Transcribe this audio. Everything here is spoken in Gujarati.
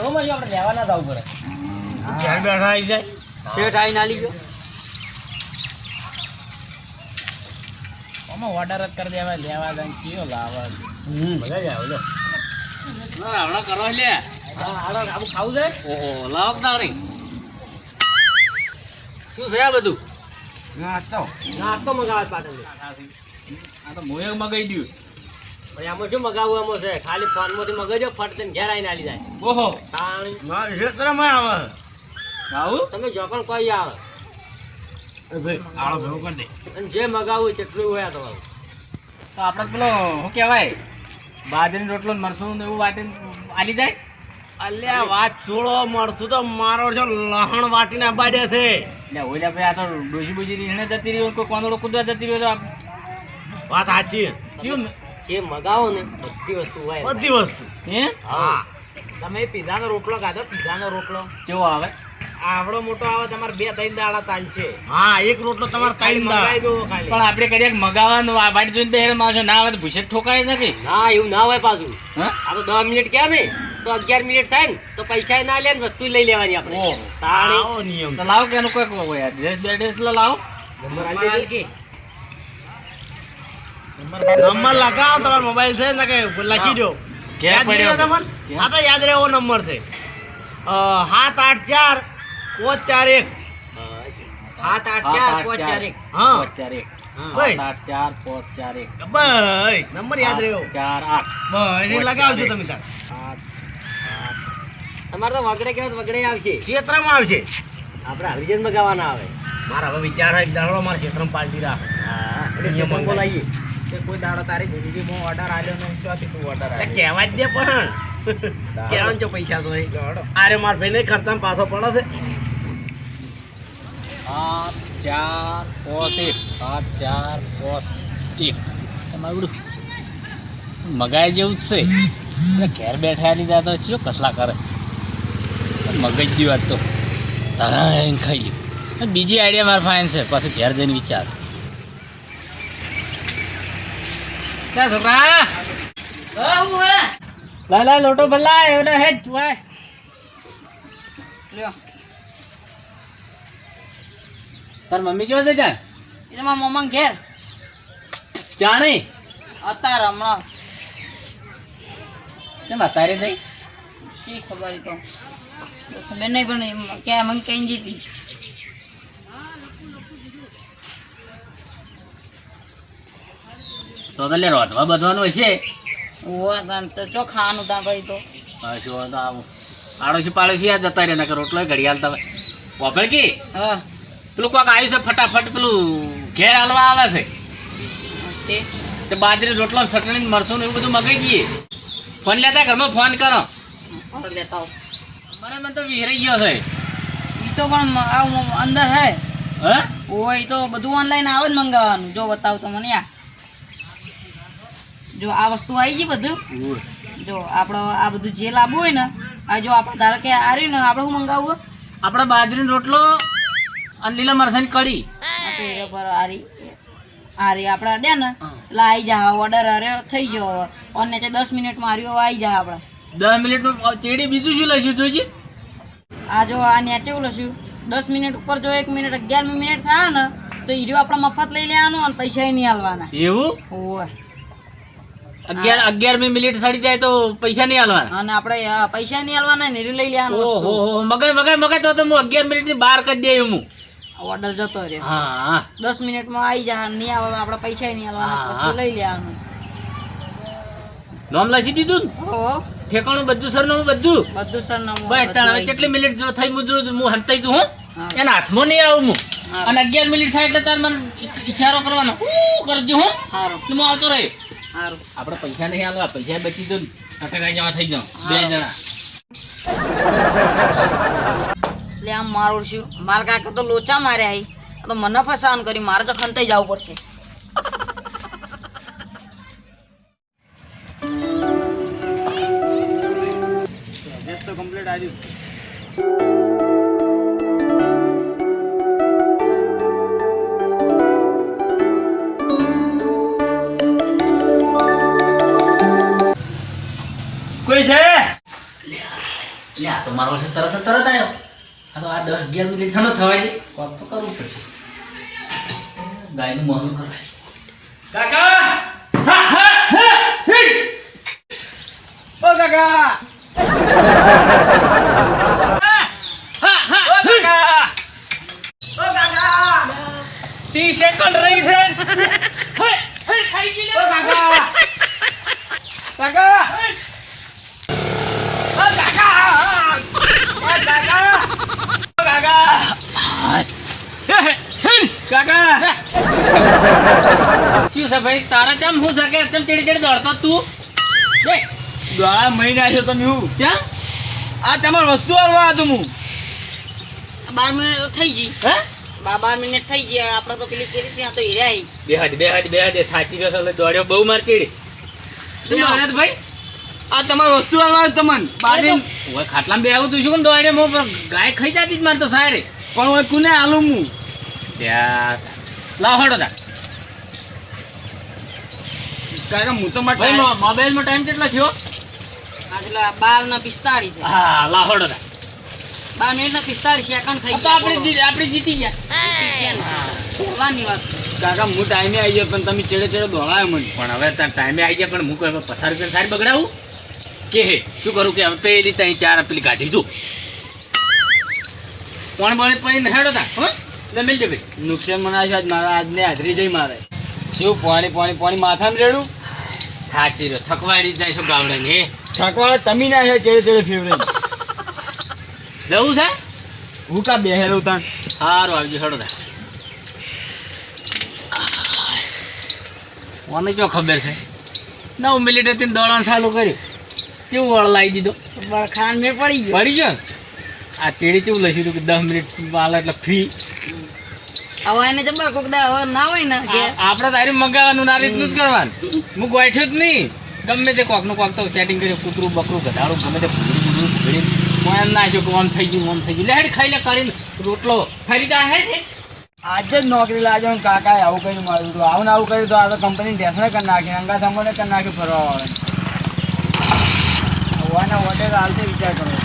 જ આપણે લેવા ના જવું પડે. ઘેર બેઠા આવી જાય. આવીને આલી ગયો આમાં ઓર્ડર જ કરી દેવાય લેવા જાય કયો લાવવા બધા જાય ઓલો આવડા કરો લે. હાલો આવું ખાવું છે? ઓહો લાવ તારી શું છે આ બધું? નાસ્તો નાસ્તો મગાવે પાછળ આ તો મોયે મગાઈ દઉં પછી આમાં શું મગાવવું આમાં છે? ખાલી ફોનમાંથી મગાવજો ફટ ઘેર આવીને આલી જાય. ઓહો. મારા ક્ષેત્રમાં આવે. આવું? તમે જો પણ કોઈ આવે. ભાઈ આળો ભેગો કરી દે. જે મગાવું તેટલું હોય તમારું. તો આપણે પેલો શું કહેવાય? બાજરીનો રોટલો ને મરસું ને એવું વાટીને આલી જાય? અલ્યા વાત છોડો મળશું તો મારો છો લહણ વાટીને અબાડે છે. એટલે ઓલા ભાઈ આ તો ડોસી બોજી રીહણે જતી રહ્યો કોઈ કોંદડો કૂદવા જતી રહ્યો વાત સાચી. કેવું એ મગાવો ને બધી વસ્તુ હોય. બધી વસ્તુ. હે? હા. તમે પીઝાનો રોટલો ખાધો પીઝાનો રોટલો કેવો આવે આવડો મોટો આવે તમારે બે ત્રણ દાડા તાલશે હા એક રોટલો તમારે ત્રણ મગાવી દા દો ખાલી પણ આપણે કરીએ કે મગાવવાનું આ વાટી જોઈને બેર માણસો ના આવે તો ભૂસે ઠોકાય છે કે ના એવું ના હોય પાછું હા આ તો દસ મિનિટ ક્યાં ને તો અગિયાર મિનિટ થાય ને તો પૈસા ના લે ને વસ્તુ લઈ લેવાની આપણે ઓહો. નિયમ તો લાવો કે એનું કોઈ કોઈ એડ્રેસ બેડ્રેસ લાવો નંબર આલી નંબર લગાવો તમારો મોબાઈલ છે ને કે લખી દો ઘેર પડ્યો? તમને? આ તો યાદ રહેવો નંબર છે. સાત આઠ ચાર પાંચ ચાર એક. સાત આઠ ચાર પાંચ ચાર. ચાર એક. હા. ચાર એક. આઠ ચાર પાંચ ચાર એક. ભાઈ નંબર યાદ રહ્યો. ચાર આઠ. ભાઈ લગાવજો તમે તાર. તમારે તો વગડે તો વગડે આવશે. ક્ષેત્રમાં આવશે. આપણે હરિજન મગાવવાના આવે. મારા હવે વિચાર હોય દાડો મારા ક્ષેત્રમાં પાલટી રાખે. નિયમ નિયમ બોલાવીએ કે કોઈ દાડો તારી જિંદગીમાં ઓર્ડર આલ્યો ને ચોથી તું ઓર્ડર એટલે કહેવા જ દે પણ. કહેવાનું છો પૈસા તો. અરે મારા ભાઈ નહીં ખર્ચામાં પાછો પડે છે. સાત ચાર પોસ એક. સાત ચાર પોસ એક. એમાં મગાઈ જેવું જ છે. અને ઘેર બેઠા ની તો ચિયો કસલા કરે. મગજ દી વાત તો તારા ખાઈ ગયું અને બીજી આઈડિયા મારે ફાઇન છે. પાછું ઘેર જઈને વિચાર. ક્યાં છોકરા. લાય લાય લોટો ભલા એવડો હેડ વાય તાર મમ્મી કેવા છે ત્યાં? એ મા મારા મમ્મા ઘેર. જાણી. અત્યારે હમણાં. કેમ અત્યારે થઈ શી ખબર તો. મેં નહીં પણ કે મને કઈ જીતી. તો તો લે રોધવા બધવાનું હશે. ઓવા તાન તો ચો ખાવાનું તા ભાઈ તો. શું હોય તો આવું. આડોશી પાડોશી આ જતા રહે નકર રોટલો ઘડિયાળ તમે. વાપર કી? હા. પેલું કોક આવ્યું છે ફટાફટ પેલું ઘેર હાલવા આવે છે. તે? બાજરી રોટલો ચટણી ને મરસું ને એવું બધું મગાઈ દઈએ. ફોન લેતા ઘરમાં ફોન કરો. લેતા મને મને તો વિહરાઈ ગયો છે. ઈ તો પણ અંદર હે. હે? ઓય તો બધું ઓનલાઈન આવે જ મંગાવવાનું જો બતાવ તો મને આ જો આ વસ્તુ આવી ગઈ બધું. જો આપણો આ બધું જે લાવવું હોય ને આ જો આપણે ધારો કે આ રહ્યું ને આપણે શું મંગાવવું? આપણે બાજરીનો રોટલો અને લીલા મરસાની કઢી. આ તો એરા પર આ રી આ રી આપણે દે ને એટલે આવી જા ઓર્ડર અરે થઈ ગયો અને તે દસ મિનિટમાં આર્યો આવી જાય આપણે. દસ મિનિટનું ચેડી બીજું શું લઈશું જોઈજી આ જો આ નેચે એવું દસ મિનિટ ઉપર જો એક મિનિટ અગિયાર મિનિટ થાય ને તો હીરો આપણે મફત લઈ લેવાનું અને પૈસા નહીં હાલવાના. એવું? અગિયાર અગિયારમી મિનિટ સડી જાય તો પૈસા નહીં હાલવાના. અને આપણે પૈસા નહીં હાલવાના ને લઈ લેવાનું ઓહો મગજ મગજ મગાઈ તો હું અગિયાર મિનિટની બહાર કરી દે હું. ઓર્ડર જતો રહ્યો. હા દસ મિનિટમાં આવી જાય નહીં આવે આપણે પૈસા નહીં હાલવાના વસ્તુ લઈ લેવાનું. નામ લખી દીધું ને? ઓહો ઠેકાણું બધું સરનામું બધું? બધું સરનામું બસ હવે કેટલી મિનિટ જો થઈ મુજબ હું હંતાઈ જઉં હું? એના હાથમાં નહીં આવું હું. અને અગિયાર મિનિટ થાય એટલે તાર મને ઈશારો કરવાનો. હું કરજો હું. સારું હું આવતો રહ્યો. આપણે પૈસા નહીં હાલવા પૈસા બચી દો જવા થઈ જાઓ. બે જણા. એટલે આમ મારું શું? મારા કાકા તો લોચા માર્યા હી. તો મને ફસાન કરી મારે તો ખંતાઈ જવું પડશે. કમ્પ્લીટ આવ્યું કોઈ છે? લે આ તો મારો તરત તરત આવ્યો આ તો આ દસ અગિયાર મિનિટ છે થવાય દે કોક તો કરવું પડશે. ગાયનું મોહન કરવાય. કાકા! હા હા હા ઓ કાકા ઓ કાકા ત્રીસ સેકન્ડ રહી છે હે હે ખાઈ ગઈ ઓ કાકા કાકા ઓ કાકા ઓ કાકા ઓ કાકા કાકા શું છે ભાઈ? તારા કેમ હું શકે કેમ ચીડી ચીડી દોડતો તું? બે દ્વારા મહિના છે તમે હું ચા? આ તમાર વસ્તુ આવવા હતું હું. બાર મિનિટ તો થઈ ગઈ. હે? બાર મિનિટ થઈ ગઈ આપણે તો પેલી કરી ત્યાં તો હીરા બે હાથ બે હાથ બે હાથ થાચી ગયો એટલે દોડ્યો. બહુ માર ચીડી. તું દોડ્યો તો ભાઈ. આ તમારી વસ્તુ આવવા તમને. બાજુ ઓય ખાટલામાં બે આવું તું. શું દોડ્યો મો ગાય ખાઈ જાતી જ મારે તો સારે પણ હું કુને આલું હું? ત્યાં. લાવ હડો તા કાકા હું તો ભાઈ મોબાઈલ નો ટાઈમ કેટલો થયો? આજલા બાર ના પિસ્તાળીસ હા બાર મિનિટ ના પિસ્તાળીસ સેકન્ડ થઈ આ આપણે આપણે જીતી ગયા. બોલવાની વાત કાકા હું ટાઈમે આવી ગયો પણ તમે ચેડે ચેડે દોડાયો મને. પણ હવે ત્યાં ટાઈમે આવી ગયા પણ હું કોઈ હવે પચાસ રૂપિયા સારી બગડાવું? કે હે શું કરું કે હવે પેલી ત્રણ ચાર પેલી કાઢી દઉં કોણ બળે પડી હેડો તા હો? લે મિલ ભાઈ. નુકસાન મને આજ મારા આજને હાજરી જઈ મારે. શું પાણી પાણી પાણી માથામાં રેડું? થાચી રહ્યો થકવાડી જાય છો ગાવડે ને થકવાડે તમે ના છે ચેડે ચેડે ફેવરે. જવું છે? હું કા બેહેલું તાણ સારું આવજો હડો તા. મને જો ખબર છે? નવ મિનિટેથી દોડવાનું ચાલુ કર્યું. કેવું વળ લાવી દીધો? બરખાન મેં પડી ગયો. પડી ગયો આ ચેડી કેવું લઈશું દીધું કે દસ મિનિટ વાલે એટલે ફ્રી હવે એને જબર કોક દા હવે ના હોય ને કે આપણે તારી મંગાવવાનું ના રીતનું જ કરવાનું. હું ગોઠ્યું જ નહીં. ગમે તે કોકનું કોક તો સેટિંગ કર્યું કૂતરું બકરું ગધાડું ગમે તે બુંગળી એમ ના જો આમ થઈ ગયું આમ થઈ ગયું. લેડ હેડ ખાઈ લે કરીને રોટલો ખરીદા હે આજે જ નોકરી લાજો કાકા આવું કર્યું મારું તો આવું ને આવું કર્યું તો આ તો કંપની ઢેસણે કરી નાખી અંગા સામાને કરી નાખ્યું ફરવા વાળા હોવાના હોટેલ હાલતે વિચાર કરો.